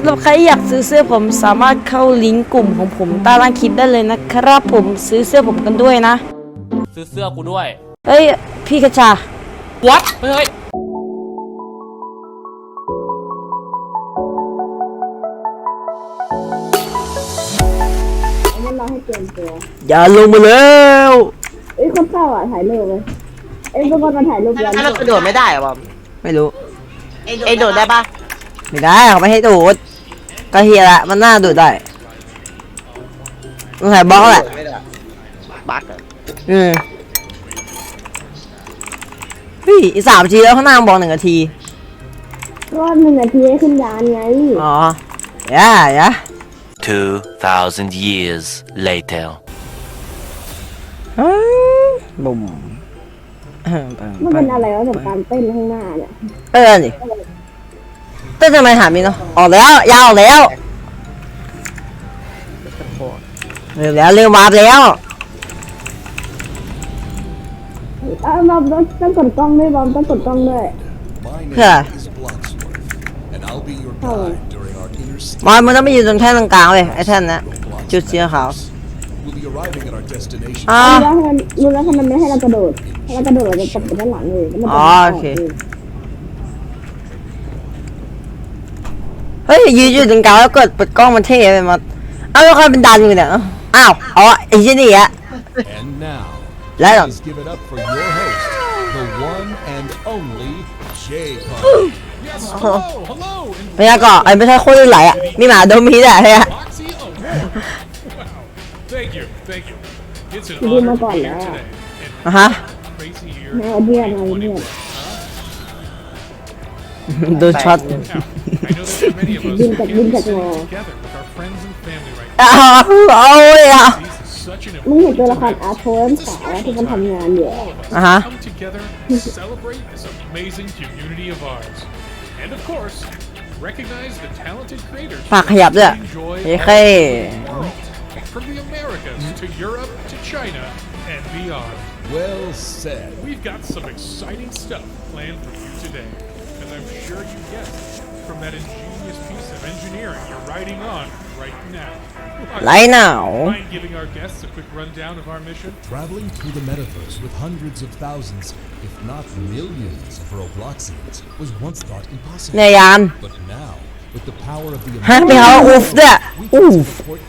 ำหรับใครอยากซื้อเสื้อผมสามารถเข้าลิงก์กลุ่มของผมใต้ล่างคลิปได้เลยนะครับผมซื้อเสื้อผมกันด้วยนะ ซื้อเสื้อกูด้วย เฮ้ย พี่กระชา what เฮ้ยมันรอให้เตรียมตัวอย่าลงมาแล้ว เอ้ยคนเศร้าอะถ่ายรูปเลยเอ้ยทุกคนมาถ่ายรูปกันถ้าเรากระโดดไม่ได้เหรอบอมไม่รู้ เอยโดดได้ปะไม่ได้เขาไม่ให้ดูด ก็เฮียละมันน่าดูดได้ต้องใส่บล็อกแหละไม่ได้บั๊กอะอืมเฮ้ยอีกสามนาทีแล้วข้างหน้าบอกหนึ่งนาที รอบหนึ่งนาทีให้ขึ้นยานไงอ๋ออย่าอย่า2,000 years later. บุ่มมันเป็นอะไรวะกับการเต้นข้างหน้าเนี่ย เออนี่ เต้นทำไมถามนี่เนาะออกแล้วยาวออกแล้วเร็วแล้วเร็วมาแล้วเออบอมต้องต้องกดกล้องด้วยบอมต้องกดกล้องด้วย My name Yeah. is Bloodsport, and I'll be your guide during our inner มอนมันต้องไปยืนตรงแท่นตรงกลางเลยไอ้แท่นนะ จุดสีขาว We'll be arriving at our destination. อ่า รู้แล้วทำไมรู้แล้วทำไมไม่ให้เรากระโดดถ้าเรากระโดดเราจะตกไปด้านหลังเลยแล้วมันจะอ๋อโอเค เฮ้ยยืนอยู่ตรงกลางแล้วกดเปิดกล้องมันเท่ไปหมดเอ้าแล้วใครเป็นดันอยู่เนี่ยอ้าวอ๋อไอ้เจนี่อะ And now, Let 'em. please give it up for your host, the one and only Jay Pug. Yes, hello, hello, and พยากรณ์ไอ้ไม่ใช่โคตรไหลอะมีหมาโดมีด้วยเฮ้ย Foxy. Oh, wow. Thank you, thank you. It's an ดูมา honor ก่อน to be แล้ว here อะ today. อะฮะ And crazy year. แนวเดียนเอาเดียน โดนช็อต Now, I know that many of us Bin who cạch, can't bin be cạch sitting ngò. together with our friends and family right อ้าวเอาเลยอะ now. This is such an มึงเห็น important ตัวละคร time อาร์โทนขาวที่มันทำงานอยู่ all of us Uh-huh. come together to celebrate this amazing community of ours. And of course, recognize the talented creators ปากขยับด้วย who enjoy เฮ้ย all เฮ้ over the world, from the Americas to Europe to China and beyond. Well said. We've got some exciting stuff planned for you today, as I'm sure you guessed from that ingenious piece of engineering you're writing on right now. ไหลหนาว Mind giving our guests a quick rundown of our mission? Traveling through the metaverse with hundreds of thousands, if not millions of Robloxians was once thought เนี่ย impossible. ยาน But now, with the power of the ฮะไม่เอาอูฟด้วย we อู can ฟ support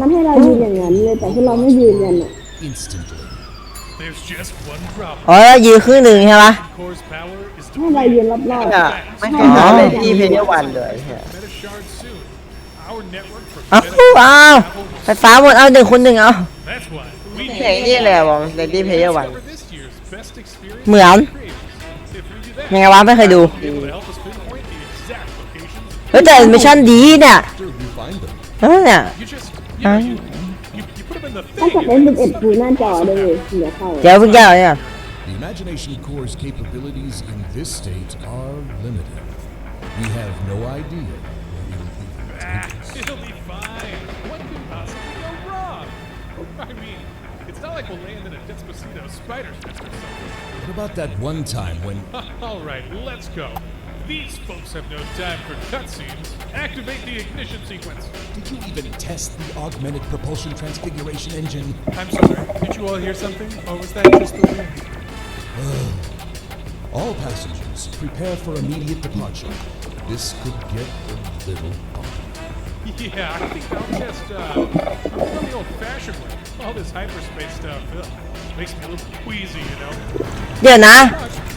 มัน everyone ให้เรายืนอย่างนั้นเลยแต่พวกเราไม่ยืนกันอ่ะ instantly. There's just one problem. อ๋อแล้วยืนครึ่งหนึ่งใช่ไหม Core's power Is ให้เรายืนรอบเนี่ยไม่ๆเคยหาเลยที่เพย์วันเลยเหี้ย Meta Shard soon. Our network for อ้าว Meta อ้าวไฟฟ้าหมดเอาหนึ่งคนหนึ่งเอา That's why we เพลงนี่แหละบอมในที่เพย์วัน discover this year's best experience เหมือน creators. If we do that, ยังไงวะไม่เคยดู we'll be able to help us pinpoint the exact locations. เฮ้ยแต่แอนิเมชั่นดีเนี่ย After you find them, เฮ้ยเนี่ย You just, you know, you, you, you put them in the ถ้า thing. กด and F11 ฟูหน้าจอเลยเดี๋ยวเข้าเดี๋ยวเพิ่งแก้วเนี่ย the Imagination Core's capabilities in this state are limited. We have no idea where you'll be. Ah, it'll be fine. What could possibly go wrong? I mean, it's not like we'll land in a Despacito spider's nest or something. What about that one time when All right, let's go. These folks have no time for cutscenes. Activate the ignition sequence. did you even test the augmented propulsion transfiguration engine? I'm sorry. Did you all hear something, or was that just the wind? All passengers, prepare for immediate departure. This could get a little bumpy. Yeah, I think I'll just uh, I'll go the old-fashioned way. All this hyperspace stuff ugh, makes me a little queasy, you know. เดี๋ยวนะ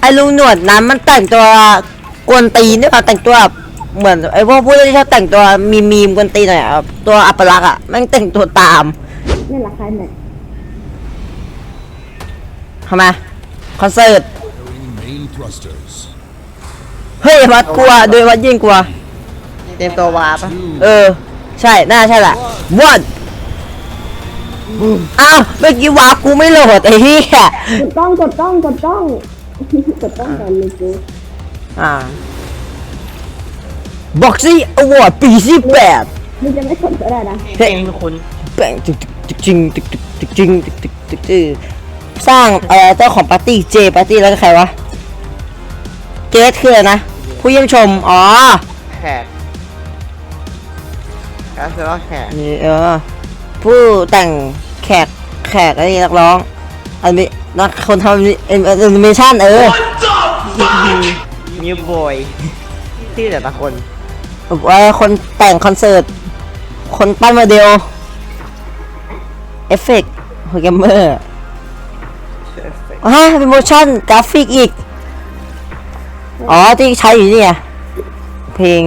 ไอ้ลุงหนวดนั้นมันแต่งตัวกวนตีนด้วยป่ะแต่งตัวแบบเหมือนไอ้พวกผู้ที่ชอบแต่งตัวมีมีมกวนตีนหน่อยอะตัวอัปลักษณ์อะแม่งแต่งตัวตามนี่แหละใครแม็กทำไม คอนเสิร์ต Firing main thrusters. เฮ้ยวัดกลัวโดยวัดยิ่งกลัวเตรียมตัววาปะเออ ใช่น่าใช่แหละวันอ้าวเมื่อกี้วาร์ปกูไม่โหลดไอ้เหี้ยกดกล้องกดกล้องกดกล้องกดกล้องก่อนเลยกูอ่าบ็อกซี่อวอร์ดปีที่แปดมึงจะไม่กดก็ได้นะเพลงคุณแป่งจึกจึกจึกจึงจึกจึกตึกจึงตึกตึกตึกตึก สร้างเอ่อเจ้าของปาร์ตี้เจปาร์ตี้แล้วก็ใครวะเจสคืออะไรนะ ผู้เยี่ยมชม อ๋อแขกก็คือว่าแขกนี่เออผู้แต่งแขกแขกอะไรนักร้อง อันนี้นักคนทำแอนิเมชั่นเออมิวบอยที่แต่ละคนไว้คนแต่งคอนเสิร์ต คนปั้นโมเดล เอฟเฟกต์โปรแกรมเมอร์ ฮะเป็นโมชั่นกราฟิกอีก อ๋อ ที่ใช้อยู่เนี่ยเพลง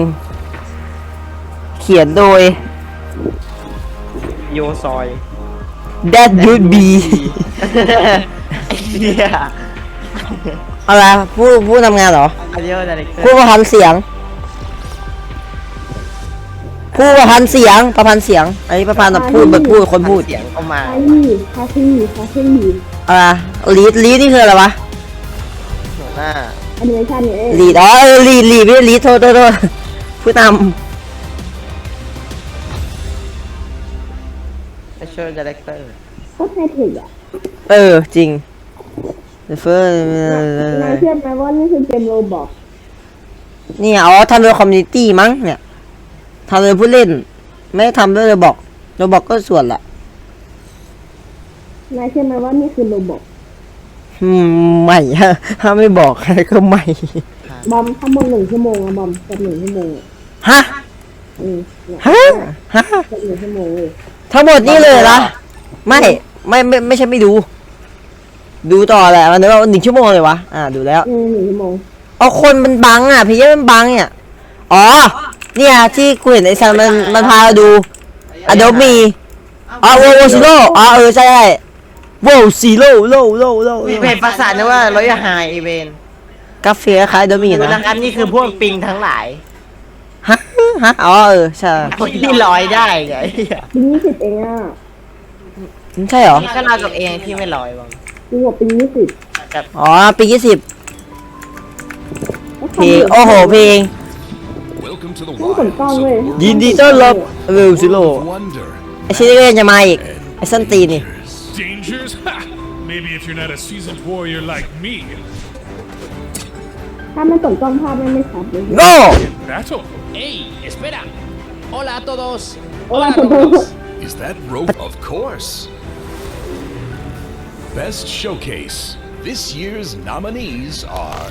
เขียนโดยโยซอย That would be ไอ้เหี้ยอะไรผู้ผู้ทำงานเหรอ อันเดียวดาเรคเตอผู้ร์ประพันธ์เสียง ผู้ประพันธ์เสียงประพันธ์เสียง อันนี้ประพันธ์แบบพูดแบบพูดคนพูดเสียงออกมา คาที่คาที่คาที่อะไร ลีดลีดนี่คืออะไรวะหัวหน้าแอนิเมชันเนี่ยลีดอ๋อเออลีดลีดไม่ใช่ลีดโทษโทษโทษผู้นไอช่วยดาเรคเตอร์โคตรไฮเทคอะำเออจริงเฟิร์นายเชื่อไหมว่านี่คือเกมโรบอกนี่อ๋อทำโดยคอมมูนิตี้มั้งเนี่ยทำโดยผู้เล่น ไม่ได้ทำด้วยระบอกระบอกก็ส่วนละนายเชื่อไหมว่านี่คือโรบอก อืมใหม่ฮะถ้าไม่บอกใครก็ใหม่ บอมข้างบนหนึ่งชั่วโมงอะบอมกับหนึ่งชั่วโมงอะฮะ อืมเนี่ยฮะ ฮะ กับหนึ่งชั่วโมงเลยทั้งหมดนี่เลยเหรอ ไม่ ไม่ ไม่ ไม่ใช่ไม่ดู ดูต่อแหละมันนึกว่าหนึ่งชั่วโมงเลยวะ อ่า ดูแล้ว อืมหนึ่งชั่วโมงเอาคนมันบังอะพี่ยัมันบังเนี่ย อ๋อ เนี่ยที่กูเห็นไอ้ซันมันมันพาเราดูอะโดมีอ๋อโวโวซิโร่อ๋อเออใช่ใช่ โวซิโร่โลโลโลมีเพจภาษาเนี่ยว่าร้อยไฮอีเวนกาแฟคล้ายโดมีคือนะนะครับนี่คือพวกปิงทั้งหลายฮะฮะอ๋อเออใช่คนที่ลอยได้ไงไอ้เหี้ยปียี่สิบเองอะใช่เหรอนี่ก็เรากับเองที่ไม่ลอยบ้างปีกว่าปียี่สิบอ๋อปียี่สิบแล้วเพลงโอ้โหเพลง Welcome to the ต้องสน wild กล้องเลยยินดีต้อนรับโวซิโร่ of wonder ไอชิ้นนี้ก็ยังจะมาอีกไอส้นตีนนี่ Dangers? Ha! Maybe if you're not a seasoned warrior like me. ถ้าไม่สนกล้องภาพไม่ไม่ชัดเลย โง่ Battle. ¡Ey! ¡Espera! ¡Hola a todos! โอ้ย ¡Hola a ขอโทษ todos! Is that rope? Of course. Best showcase. This year's nominees are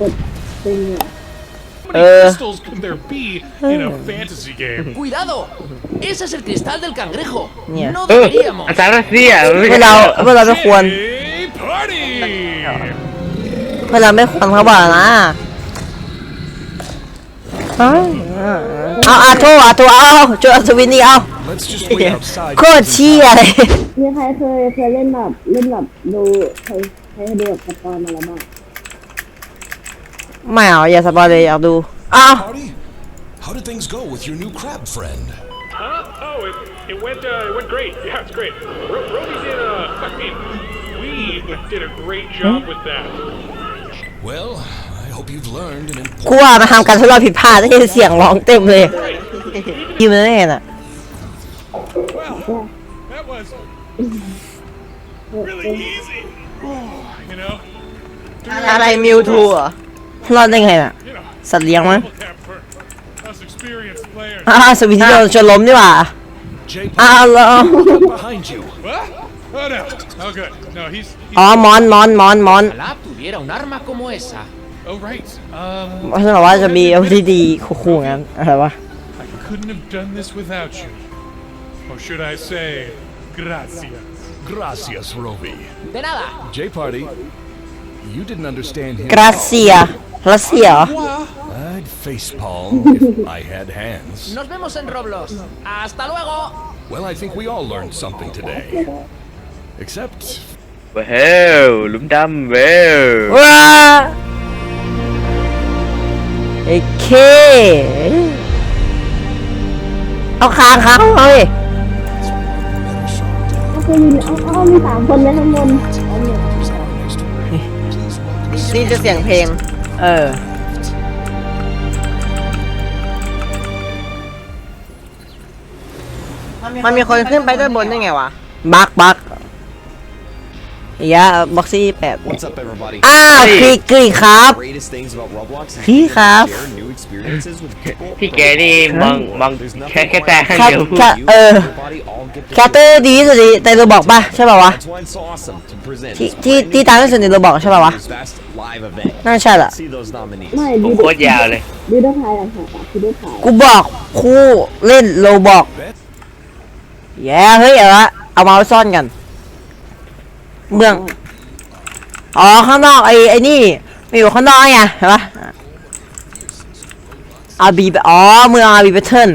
กดเป็นเนี่ย How many Uh. crystals could there be in a fantasy game? ¡Cuidado! ¡Ese es el cristal del cangrejo! Yeah. ¡No deberíamos! พวกเราพวกเราไม่ควร Hey, party! พวกเราไม่ควรเขาบอกนะเอ้ยเอาอาโทอาโทเอาจดอัศวินนี่เอา let's just wait outside. โคตรเชี่ยเลย มีใครเคยเคยเล่นแบบเล่นแบบดูใครใครดูแบบสปอนมาแล้วบ้าง ไม่เอาอย่าสปอยเลยอยากดูอ้าว Party? How did things go with your new crab friend? Huh? Oh, it, it went uh, it went great. Yeah, it's great. Ro- Roby did uh, I mean, we did a great job with that. Well, I hope you've learned an กูว่ามาทำการทดลองผิดพลาดได้ยินเสียงร้องเต็มเลย ยิมเลยไม่เห็นอะ Well, that was really easy. You know, อะไรมิวทูเห รอรอดได้ไงน่ะ you know, สัตว์เลี้ยงมั้ง cap for us experienced players. อ้าวสวินที่โดนชนล้มดีกว่า J อ้าวเหรอ behind you. What? Oh no. Oh good. No, he's. he's อ๋อมอนมอนมอนมอน Ojalá tuviera un arma como esa. oh right. Um, เพราะฉะนั้นว่าจะมีเอาที่ดีคู่ๆงั้นอะไรวะ I couldn't have done this without you. Or should I say, gracias. Gracias, Roby. De nada. J Party, you didn't understand him. ก ราเซียรัสเซียเหรอ I'd facepalm if I had hands. Nos vemos en Roblox. ¡Hasta luego! Well, I think we all learned something today. Except เว้วหลุมดำเว้วว้าไอ้เค เอาคางเขาเฮ้ยเอาเคยยินเอาเอามีสามคนเลยข้างบนเอาเนี่ยนี่จะเสียงเพลง เออ มันมีคนขึ้นไปด้านบนได้ไงวะ บักบัก อีกแล้วบ็อกซี่แปด What's up, everybody? อ้าวกรีกกรีกครับ Greatest things about Roblox is He you can have- share new experiences with people. พี่แกนี่มองมอง There's nothing แค่แค่ quite แต่ like ครับเดียวแค่เออ everybody all get แคตเตอร์ดีที่สุดในโรบอกป่ะใช่ป่าวะ That's why it's so awesome to present ที่ this ที่ brand ที่ new ตามที่สุดในโรบอกใช่ป่าวะ Year's Fest live event. น่าใช่ละ See those nominees. ไม่ผดูมโคตรยาวเลยดูได้ถ่ายหลังจากอะคือได้ถ่ายกูบอกคู่เล่นโรบอกแย่เฮ้ยเอาละเอามาไว้ซ่อนกัน เมือง อ๋อ ข้างนอกไอ้ไอ้นี่มีอยู่ข้างนอกไงเห็นปะอาบีอ๋อ เมืองอาบีเบเทิล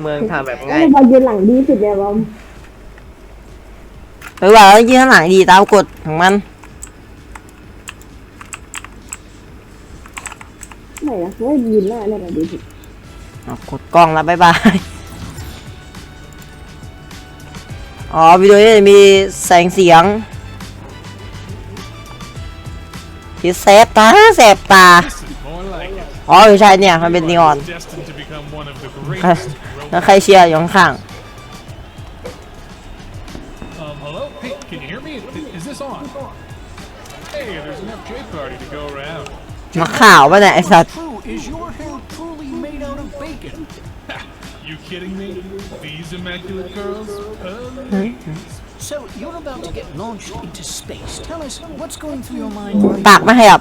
เมืองทำแบบแล้วง่ายบอลยืนหลังดีสุดเลยบอมหรือว่าแล้วยืนข้างหลังดีตามกฎของมันไม่นะว่ายืนหน้าเนี่ยแหละดีสุดเอา กดกล้องแล้วบายบาย อ๋อวิดีโอนี้มีแสงเสียงที่แสบตาแสบตา This is more like it. อ๋อไม่ใช่เนี่ย มันเป็นนีออน You are destined to become one of the ใคร greatest แล้ว robots. ใครเชียร์อยู่ข้าง Um, hello? Hey, can you hear me? I- Is this on? Hey, there's enough J party to go around. ๆมาข่าวป่ะเนี่ยไอ้สัตว์ You kidding me? These immaculate curls? Um, So, you're about to get launched into space. Tell us what's going through your mind right ปากไม่ขยับ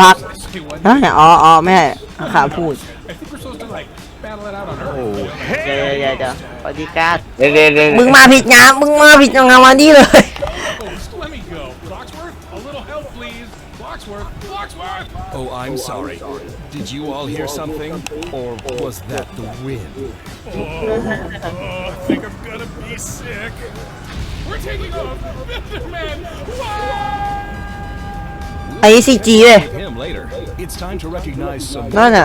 บัก say what? เอ้ยอ๋ออ๋อไม่ให้ข่าวพูด I think we're supposed to like battle it out on Earth. เดี๋ยวเดี๋ยวเดี๋ยวปฏิการดเดี๋ยวเดี๋ยวเดี๋ยวมึงมาผิดงานมึงมาผิดงานวันนี้เลย Blocksworth, Blocksworth! Oh, I'm sorry. Did you all hear something? Or was that the wind? Oh, I think I'm gonna be sick. We're taking off. Man, wow! ไอ้ซีจีเลย Him later. It's time to recognize some No, no,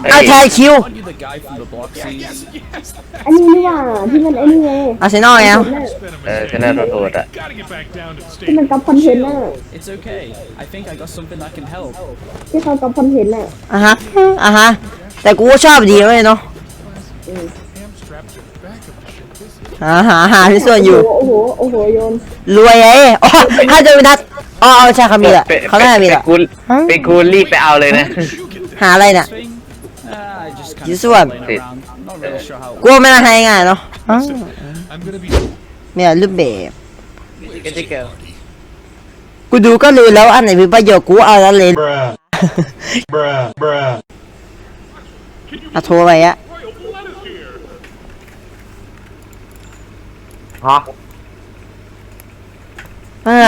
more yeah. winners. For best new game, the อี nominees กอะบ็อก are ซี่เกี่ยวเที่ยวด่ะพอดีว่าขาด Hey, I เอาแทนคิว you the guy from the block seas. Yes, yes, อันนี้นี่หว่าที่มันไอ้นี่ไงอาร์เซนอลไง it's been a เออ mistake. ชนะตัวโทษอะ Gotta get back down to the ที่มัน stage. กับคอนเทนต์น่ะ It's okay. I think I got something that can help. ที่เขากับคอนเทนต์น่ะอะฮะอะฮะ แต่กูก็ชอบดีเว้ยเนาะ Ham strapped to the back of the ship. This is หาหาหาที่ส่วนอยู่ โอ้โหโอ้โหโยนรวยไอ้อ๋อถ้าเจอนัดอ๋อเอาใช่เขามีแหละเป็นเขาน่าจะมีแหละกูเป็นกูรีบไปเอาเลยนะ หาอะไรเนี่ย Thing? This of one. playing around. Not really sure how it กูไม่น่าให้ง่ายเนาะอ๋อ I'm gonna be เนี่ยรูปแบบก็จะเกิดกูดูก็รู้แล้วอันไหนมีประโยชน์กูเอาแล้วเลยอะโทรไปอะ royal blood is here. ฮะอ้า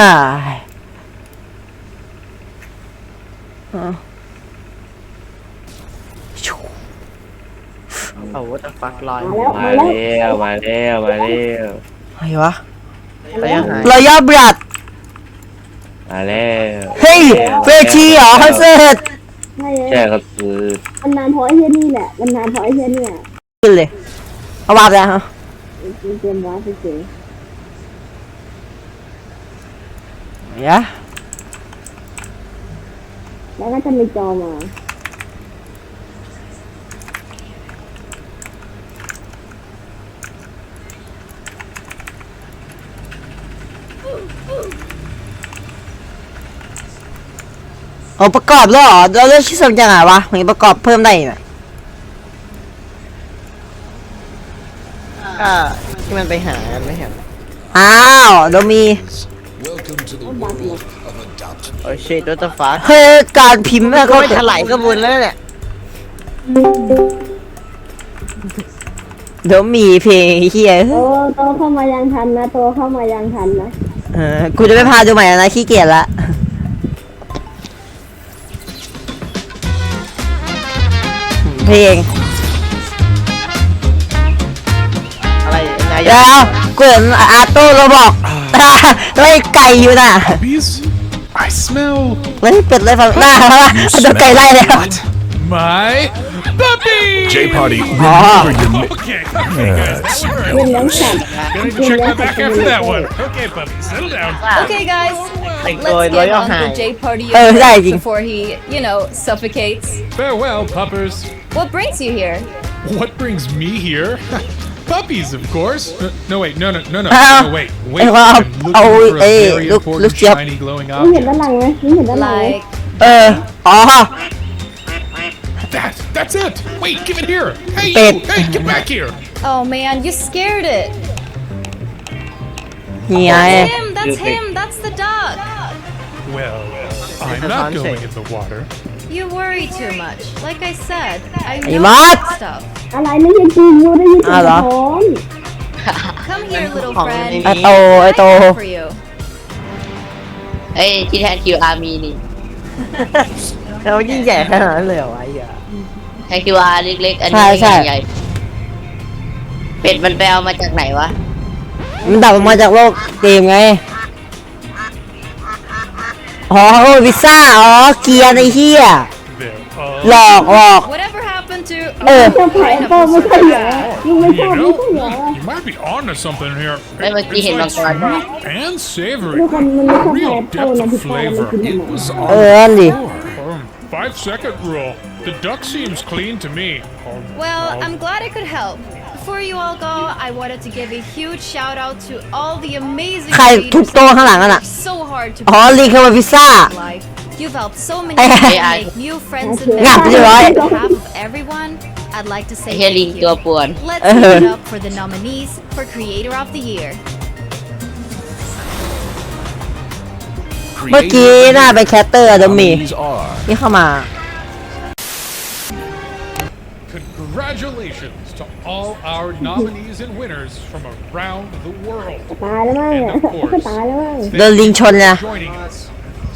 อ๋อโอ้โหตะฟักลอยมาแล้วมามาแล้วแล้วมาแล้วมาแล้วอะไรวะแล้วยังหายรอยบรัดมาแล้วเฮ้ยเวทีเหรอคอนเสิร์ตใช่ใช่ครับคือมันนานเพราะไอ้เฮียนี่แหละมันนานเพราะไอ้เฮียเนี่ยขึ้นเลยเอาวาบแล้วฮะเตรียมว้าเฉยเดี๋ยวๆแล้วก็จะมีจอมา เอาประกอบแล้วเหรอเราเลือกชิ้นส่วนยังไงวะมันประกอบเพิ่มได้อีกน่ะก็ที่มันไปหากันไม่เห็นอ้าวเดี๋ยวมี Welcome to the world of adoption. โอ้ยชิตตะฟักเฮ้ยการพิมพ์แม่งก็ก็ไม่ถลายก็บุญแล้วเนี่ยเดี๋ยวมีเพลงเฮียโตโตเข้ามายังทันนะโตเข้ามายังทันนะ เออกูจะไม่พาดูใหม่แล้วนะขี้เกียจละ เพลง อะไรนาย เดี๋ยวกูเห็นอาร์โต้เราบอก เฮ้ยไก่อยู่น่ะ Bees? I smell เฮ้ยเป็ดเลยฟังหน้าเอาตัวไก่ไล่แล้ว my puppy! J Party, Oh. remember your mi- Okay, okay, guys, that เล่น worked. น้ำสัตว์ Gonna need to check my back after that one. Okay, puppy, settle down. Okay, guys, แต่งตัว let's ร้อย give เอาหาย Uncle J party a เออได้จริง break before he, you know, suffocates. Farewell, puppers. What brings you here? What brings me here? Puppies, of course. Uh, no, wait, no, no, no, no, Ah. no, wait, Eh, wait. well, I'm looking oh, for a eh, very look- important look, yep. shiny glowing มึงเห็น object. ด้านหลังไหมมึงเห็นด้านหลังไหม Like, เอออ๋อ That, that's it. Wait, give it here. Hey, Pet. you, hey, get back here. oh man, you scared it. นี่ไง That's him, that's him, that's the dog. Well, I'm not going in the water. You worry too much. Like I said, I Hey, know Matt. that stuff. อะไรไม่ใช่จริงยูได้ยินเสียอ้าวงเหรอสะท้อน Come here, little ของ friend. ไอโต ไอโต I care for you. เอ้ยที่แทนคิวอาร์มีนี่เรายิ่งใหญ่ขนาดนั้นเลยเหรอวะไอ้เหี้ย แทนคิวอาร์เล็กๆ อันนี้ใช่ใช่ ใหญ่เป็ดมันแปลมาจากไหนวะ มันดับออกมาจากโลกเกมไง อ๋อวิซ่า อ๋อ เกียร์ในเฮีย There. Uh, หลอกหลอก Whatever happened to. Eh. เจ้าแผลโตไม่ใช่เหรอยูไม่ชอบ you ไม่ใช่เหรอ know, you might be onto something here. Hey, but It's you hit like my card. sweet and ทุ savory. กคนมันไม่ชอบแผล Real โต depth นะ of พี่ป้ามัน flavor. กินทำ It ไม was เออนั่นดิ Um, five second rule. The duck seems clean to me. Um, Well, um, I'm glad I could help. Before you all go, I wanted to give a huge shout out to all the amazing ใครทุบ readers โต๊ะข้างหลังนั่น who อ่ะ worked so hard to อ๋อลิงเข้ามาพิซซ่า in life. You've helped so many Eh. people AI. make new friends and Okay. Yeah, memories. you're right. On behalf of everyone, I'd like to ไอ้ say เฮียลิง thank ตัว you. ป่วน Let's Uh-huh. give it up for the nominees for Creator of the Year. เมื่อกี้น่าเป็นแคตเตอร์อะเดยวมี nominees are ที่เข้ามา Congratulations to All our nominees and winners from around the world. ตายแล้วมั้งเนี่ยก็ตายแล้วมั้ง โดนลิงชนนะ Joining us.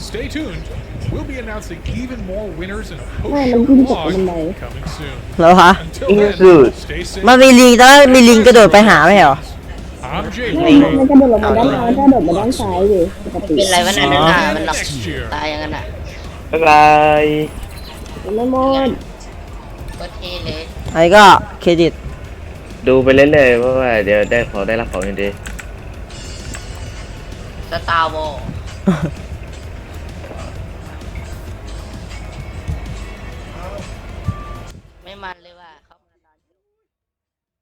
Stay tuned. We'll be announcing even more winners in a Man, post-show I'm gonna vlog put them away. coming soon. แล้วฮะ Until Yes, then, dude. stay safe. มันมีลิงแต่ว่ามีลิงกระโดดไปหาไม่เหรอ I'm Jay มัน Party. มันจะโดดลงมาด้านซ้ายถ้าโดดมาด้านซ้ายดิปกติเป็นไรวะนั่นน่ะหน้ามันหลอก Next year. ตายอย่างนั้นอะบ๊ายบาย ไม่หมดก็เท่เลยไอ้ก็เครดิต ดูไปเรื่อยๆเพราะว่าเดี๋ยวได้ของได้รับของอย่างดีสตาร์วอล